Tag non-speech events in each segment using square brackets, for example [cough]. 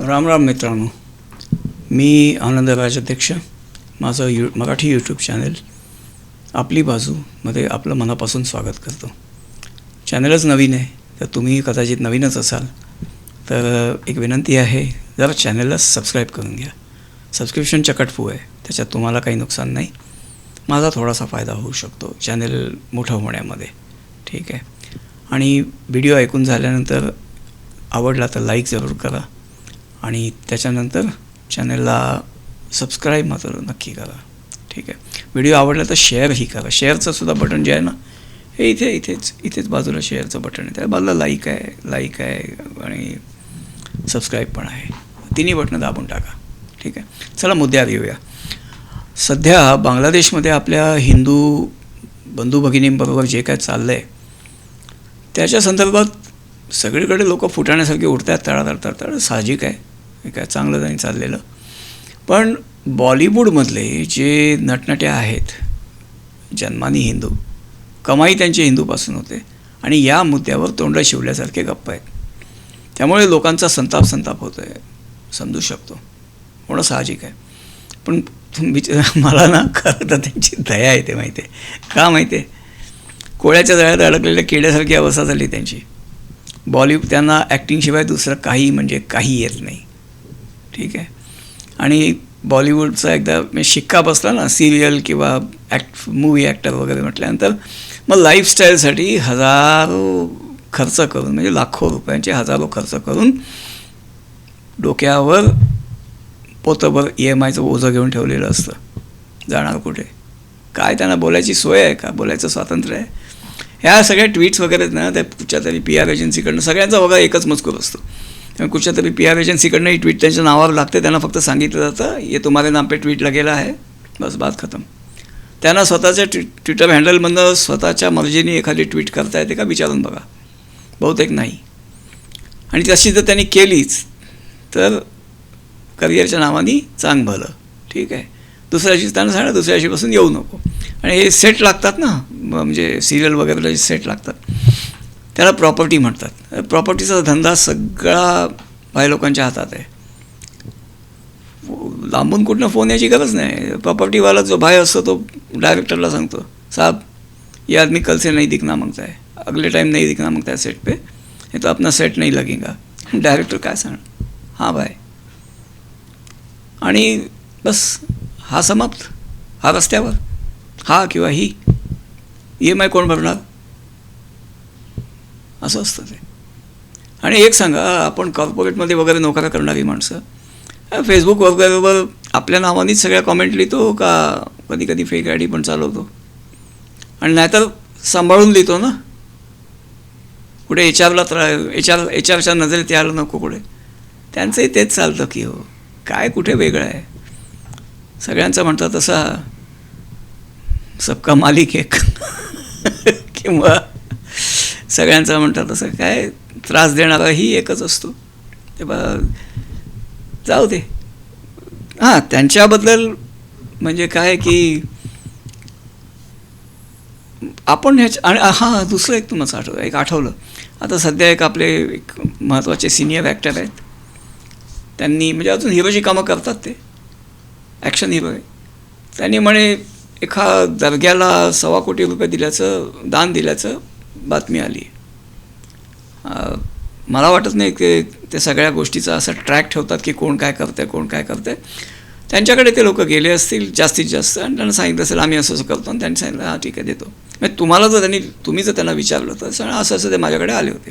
राम राम मित्रांनो. मी आनंद राजाध्यक्ष. माझं you Marathi YouTube channel आपली बाजूमध्ये आपलं मनापासून स्वागत करतो. चॅनलच नवीन आहे तर तुम्ही कदाचित नवीनच असाल तर एक विनंती आहे जरा चॅनलला सबस्क्राईब करून घ्या. सबस्क्रिप्शन चकटफू आहे त्याच्यात तुम्हाला काही नुकसान नाही. माझा थोडासा फायदा होऊ शकतो चॅनल मोठं होण्यामध्ये. ठीक आहे. आणि व्हिडिओ ऐकून झाल्यानंतर आवडला तर लाईक जरूर करा. आणि त्याच्यानंतर चॅनलला सबस्क्राईब मात्र नक्की करा. ठीक आहे? व्हिडिओ आवडला तर शेअरही करा. शेअरचं सुद्धा बटन जे आहे ना हे इथे इथेच इथेच बाजूला शेअरचं बटन आहे. त्या बाजूला लाईक आहे लाईक आहे आणि सबस्क्राईब पण आहे. तिन्ही बटणं दाबून टाका. ठीक आहे? चला मुद्द्यावर येऊया. सध्या बांगलादेशमध्ये आपल्या हिंदू बंधू भगिनींबरोबर जे काय चाललं आहे त्याच्या संदर्भात सगळीकडे लोक फुटाण्यासारखे उठतात आहेत तळातळ तळतळ साहजिक आहे. हे काय चांगलं नाही चाललेलं. पण बॉलिवूडमधले जे नटनट्या आहेत जन्मानी हिंदू कमाई त्यांची हिंदूपासून होते आणि या मुद्द्यावर तोंड शिवल्यासारखे गप्प आहेत. त्यामुळे लोकांचा संताप संताप होतो आहे समजू शकतो. होणं साहजिक आहे. पण तुम्ही [laughs] मला ना खरं तर त्यांची दया येते माहिती आहे. का माहिती आहे? कोळ्याच्या जळ्यात अडकलेल्या किड्यासारखी अवस्था झाली त्यांची. बॉलिवूड त्यांना ॲक्टिंगशिवाय दुसरं काही म्हणजे काही येत नाही. ठीक आहे. आणि बॉलिवूडचा एकदा मी शिक्का बसला ना सिरियल किंवा ॲक्ट मूवी ॲक्टर वगैरे म्हटल्यानंतर मग लाईफस्टाईलसाठी हजारो खर्च करून म्हणजे लाखो रुपयांचे हजारो खर्च करून डोक्यावर पोतभर ई एम आयचं ओझं घेऊन ठेवलेलं असतं. जाणार कुठे? काय त्यांना बोलायची सोय आहे का? बोलायचं स्वातंत्र्य आहे? ह्या सगळ्या ट्विट्स वगैरे आहेत ना त्या कुठच्या तरी पी आर एजन्सीकडनं सगळ्यांचा वगैरे एकच मजकूर असतो. त्यामुळे कुठच्या तरी पी आर एजन्सीकडनं ही ट्विट त्यांच्या नावावर लागते त्यांना फक्त सांगितलं जातं हे तुम्हारे नाम पे ट्विट लगेला आहे बस बात खतम. त्यांना स्वतःच्या ट्वि ट्विटर हँडलमधनं स्वतःच्या मर्जीने एखादी ट्विट करता येते का विचारून बघा. बहुतेक नाही. आणि तशी जर त्यांनी केलीच तर करिअरच्या नावाने चांग भलं. ठीक आहे. दुसऱ्याशी त्यांना सांगा दुसऱ्याशीपासून येऊ नको. आणि हे सेट लागतात ना म्हणजे सिरियल वगैरेला जे सेट लागतात. त्याला प्रॉपर्टी म्हणतात. प्रॉपर्टीचा धंदा सगळा बाय लोकांच्या हातात आहे. लांबून कुठनं फोन यायची गरज नाही. प्रॉपर्टीवाला जो भाई असतो तो डायरेक्टरला सांगतो साहब ये आदमी कल से नहीं दिखना मांगता है अगले टाइम नहीं दिखना मांगता है सेट पे. हे तो अपना सेट नहीं लगेगा. [laughs] डायरेक्टर काय सांगणार? हां भाई. आणि बस हा समाप्त. हा रस्त्यावर. हा किंवा ही. ई एम आय कोण भरणार? असं असतं ते. आणि एक सांगा आपण कॉर्पोरेटमध्ये वगैरे नोकऱ्या करणारी माणसं फेसबुक वगैरेवर आपल्या नावानेच सगळ्या कॉमेंट लिहितो का कधी कधी फेक आय डी पण चालवतो. आणि नाहीतर सांभाळून लिहितो ना. कुठे एच आरला त्रा एच आर एच आरच्या नजरेत यायला नको कुठे. त्यांचंही तेच चालतं की हो काय कुठे वेगळं आहे. सगळ्यांचं म्हणतात तसा सबका मालिक एक. [laughs] किंवा सगळ्यांचा म्हणतात तसं काय त्रास देणाराही एकच असतो. ते जाऊ दे. हां त्यांच्याबद्दल म्हणजे काय की आपण ह्याच्या आणि हां दुसरं एक तुम्हाला आठवलं एक आठवलं. आता सध्या एक आपले एक महत्त्वाचे सिनियर ॲक्टर आहेत. त्यांनी म्हणजे अजून हिरोची कामं करतात ते. ॲक्शन हिरो आहे. त्यांनी म्हणे एका दर्ग्याला सव्वा कोटी रुपये दिल्याचं दान दिल्याचं बातमी आली. मला वाटत नाही की ते सगळ्या गोष्टीचा असं ट्रॅक ठेवतात की कोण काय करतं कोण काय करतं त्यांच्याकडे ते लोक गेले असतील जास्तीत जास्त आणि त्यांना सांगितलं असेल आम्ही असं असं करतो. आणि त्यांनी सांगितलं हा ठीक आहे देतो. म्हणजे तुम्हाला जर त्यांनी तुम्ही जर त्यांना विचारलं तर सण असं असं ते माझ्याकडे आले होते.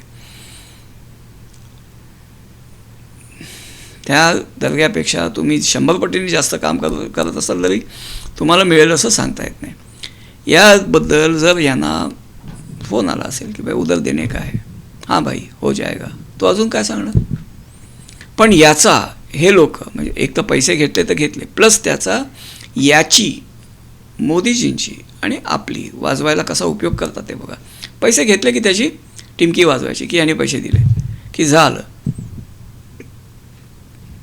त्या दर्ग्यापेक्षा तुम्ही शंभर पटीने जास्त काम कर करत असाल तरी तुम्हाला मिळेल असं सांगता येत नाही. याबद्दल जर यांना फोन आला असेल की भाई उदर देणे काय हां। भाई हो जाएगा। तो अजून काय सांगणार? पण याचा हे लोक म्हणजे एक तर पैसे घेतले तर घेतले प्लस त्याचा याची मोदीजींची आणि आपली वाजवायला कसा उपयोग करतात ते बघा. पैसे घेतले की त्याची टिमकी वाजवायची की याने पैसे दिले की झालं.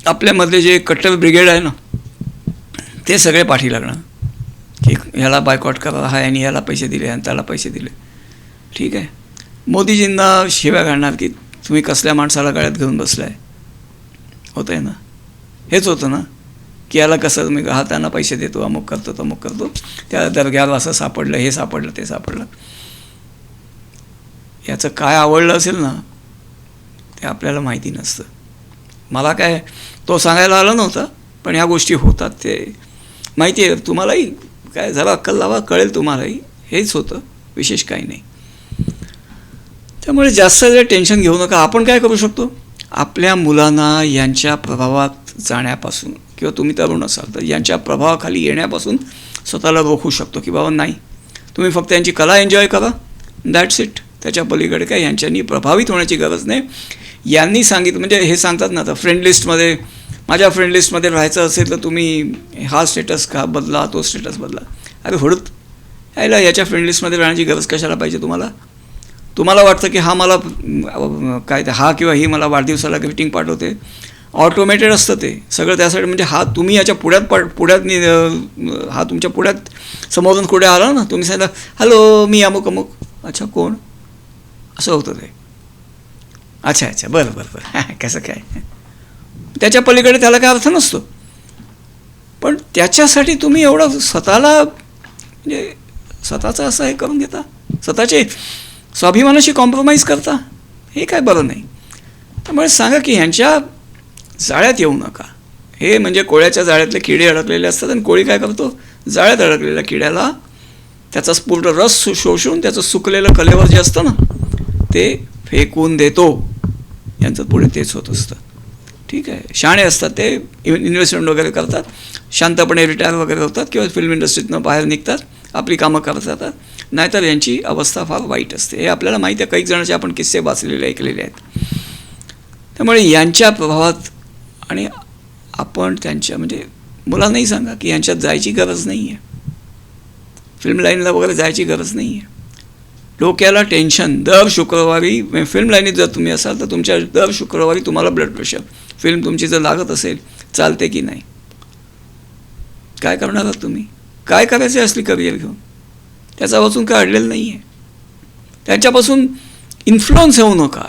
आपल्यामधले जे कट्टर ब्रिगेड आहे ना ते सगळे पाठी लागणार. की ह्याला बायकॉट करा हा यांनी ह्याला पैसे दिले आणि त्याला पैसे दिले. ठीक आहे. मोदीजींना शिव्या घालणार की तुम्ही कसल्या माणसाला गळ्यात घेऊन बसलाय? होतं आहे ना? हेच होतं ना? की याला कसं मी हाताना पैसे देतो अमुक करतो तमुक करतो. त्या दर्ग्याला असं सापडलं हे सापडलं ते सापडलं. याचं काय आवडलं असेल ना ते आपल्याला माहिती नसतं. मला काय तो सांगायला आला नव्हता पण ह्या गोष्टी होतात ते. माहिती आहे तुम्हालाही काय जरा अक्कल लावा कळेल तुम्हालाही. हेच होतं विशेष काही नाही. त्यामुळे जास्त जर टेन्शन घेऊ नका. आपण काय करू शकतो? आपल्या मुलांना यांच्या प्रभावात जाण्यापासून किंवा तुम्ही तरुण असाल तर यांच्या प्रभावाखाली येण्यापासून स्वतःला रोखू शकतो की बाबा नाही. तुम्ही फक्त यांची कला एन्जॉय करा. दॅट्स इट त्याच्या पलीकडे काय? यांच्यानी प्रभावित होण्याची गरज नाही. यांनी सांगितलं म्हणजे हे सांगतात ना आता फ्रेंड लिस्टमध्ये माझ्या फ्रेंड लिस्टमध्ये राहायचं असेल तर तुम्ही हा स्टेटस का बदला तो स्टेटस बदला. अरे हुडत. यायला याच्या फ्रेंड लिस्टमध्ये राहण्याची गरज कशाला पाहिजे तुम्हाला? तुम्हाला वाटतं की हा मला काय ते हा किंवा ही मला वाढदिवसाला ग्रीटिंग पाठवते? ऑटोमेटेड असतं ते. सगळं त्यासाठी म्हणजे हा तुम्ही याच्या पुढ्यात पाठ पुढ्यात हा तुमच्या पुढ्यात समोरून कुठे आला ना तुम्ही सांगितलं हॅलो मी अमुक अमुक. अच्छा कोण? असं होतं ते. अच्छा अच्छा बरं बरं बरं. [laughs] कसं काय? त्याच्या पलीकडे त्याला काय अर्थ नसतो. पण त्याच्यासाठी तुम्ही एवढं स्वतःला म्हणजे स्वतःचं असं हे करून घेता. स्वतःचे स्वाभिमानाशी कॉम्प्रोमाइज करता हे काय बरं नाही. त्यामुळे सांगा की ह्यांच्या जाळ्यात येऊ नका. हे म्हणजे कोळ्याच्या जाळ्यातले किडे अडकलेले असतात आणि कोळी काय करतो? जाळ्यात अडकलेल्या किड्याला त्याचा पूर्ण रस शोषून त्याचं सुकलेलं कलेवर जे असतं ना ते फेकून देतो. यांचं पुढे तेच होत असतं. ठीक आहे. शाणे असतात ते इन्व्हेस्टमेंट वगैरे करतात. शांतपणे रिटायर वगैरे होतात किंवा फिल्म इंडस्ट्रीतनं बाहेर निघतात. आपली कामं करत जातात नाहीतर यांची अवस्था फार वाईट असते. हे आपल्याला माहीत आहे काही जणांचे आपण किस्से वाचलेले ऐकलेले आहेत. त्यामुळे यांच्या प्रभावात आणि आपण त्यांच्या म्हणजे मुलांनाही सांगा की यांच्यात जायची गरज नाही आहे फिल्म लाईनला वगैरे जायची गरज नाही आहे डोक्याला टेन्शन. दर शुक्रवारी फिल्म लाईनीत जर तुम्ही असाल तर तुमच्या दर शुक्रवारी तुम्हाला ब्लड प्रेशर फिल्म तुमची जर लागत असेल चालते की नाही? काय करणार आहात तुम्ही? काय करायचे असली करिअर घेऊन? त्याच्यापासून काय अडलेलं नाही आहे. त्यांच्यापासून इन्फ्लुअन्स होऊ नका.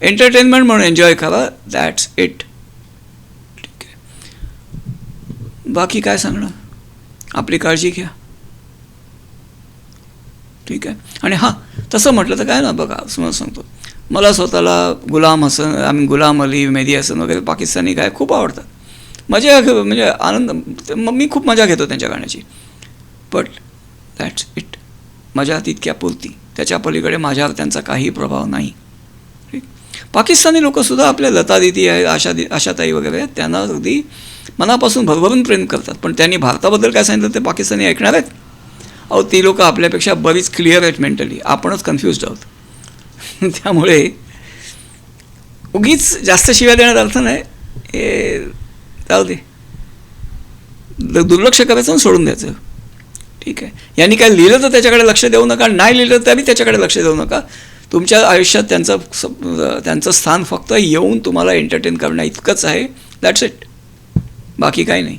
एंटरटेनमेंट म्हणून एन्जॉय करा. दॅट्स इट ठीक आहे. बाकी काय सांगणार? आपली काळजी घ्या. ठीक आहे. आणि हां तसं म्हटलं तर काय ना बघा समज सांगतो. मला स्वतःला गुलाम हसन आम्ही गुलाम अली मेहदी हसन वगैरे पाकिस्तानी गाय खूप आवडतात. मजा म्हणजे आनंद मग मी खूप मजा घेतो त्यांच्या गाण्याची. बट दॅट्स इट मजा तितक्या पुरती. त्याच्या पलीकडे माझ्यावर त्यांचा काही प्रभाव नाही. पाकिस्तानी लोकंसुद्धा आपल्या लता दिदी आहेत आशा दि आशाताई वगैरे आहेत त्यांना अगदी मनापासून भरभरून प्रेम करतात. पण त्यांनी भारताबद्दल काय सांगितलं ते पाकिस्तानी ऐकणार आहेत? अहो ती लोक आपल्यापेक्षा बरीच क्लिअर आहेत मेंटली आपणच कन्फ्युज आहोत. [laughs] त्यामुळे उगीच जास्त शिव्या देण्यात अर्थ नाही. हे जाऊ दे. दुर्लक्ष करायचं आणि सोडून द्यायचं. ठीक आहे. यांनी काय लिहिलं तर त्याच्याकडे लक्ष देऊ नका नाही लिहिलं तरी त्याच्याकडे लक्ष देऊ नका. तुमच्या आयुष्यात त्यांचं स- त्यांचं स्थान फक्त येऊन तुम्हाला एंटरटेन करणं इतकंच आहे दॅट्स इट बाकी काही नाही.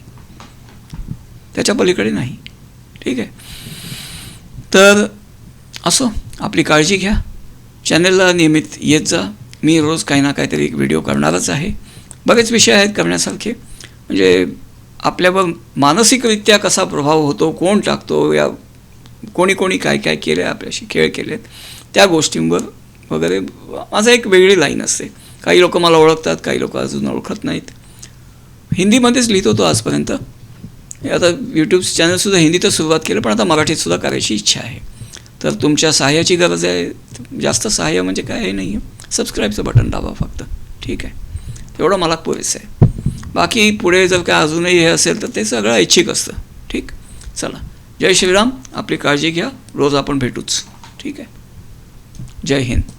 त्याच्या पलीकडे नाही. ठीक आहे. तर असो आपली काळजी घ्या. चॅनलला नियमित येत जा. मी रोज काही ना काहीतरी एक व्हिडिओ करणारच आहे. बरेच विषय आहेत करण्यासारखे. म्हणजे आपल्यावर मानसिकरित्या कसा प्रभाव होतो कोण टाकतो या कोणी कोणी काय काय केलं आहे आपल्याशी खेळ केलेत त्या गोष्टींवर वगैरे माझं एक वेगळी लाईन असते. काही लोक मला ओळखतात काही लोक अजून ओळखत नाहीत. हिंदीमध्येच लिहित होतो आजपर्यंत. हे आता यूट्यूब चॅनलसुद्धा हिंदीतच सुरुवात केलं पण आता मराठीतसुद्धा करायची इच्छा आहे. तर तुमच्या सहाय्याची गरज आहे. जास्त सहाय्य म्हणजे काय हे नाही आहे सबस्क्राईबचं बटन दाबा फक्त. ठीक आहे. तेवढं मला पुरेसं आहे. बाकी पुढे जर काय अजूनही हे असेल तर ते सगळं ऐच्छिक असतं. ठीक? चला. जय श्रीराम. आपली काळजी घ्या. रोज आपण भेटूच. ठीक आहे? जय हिंद.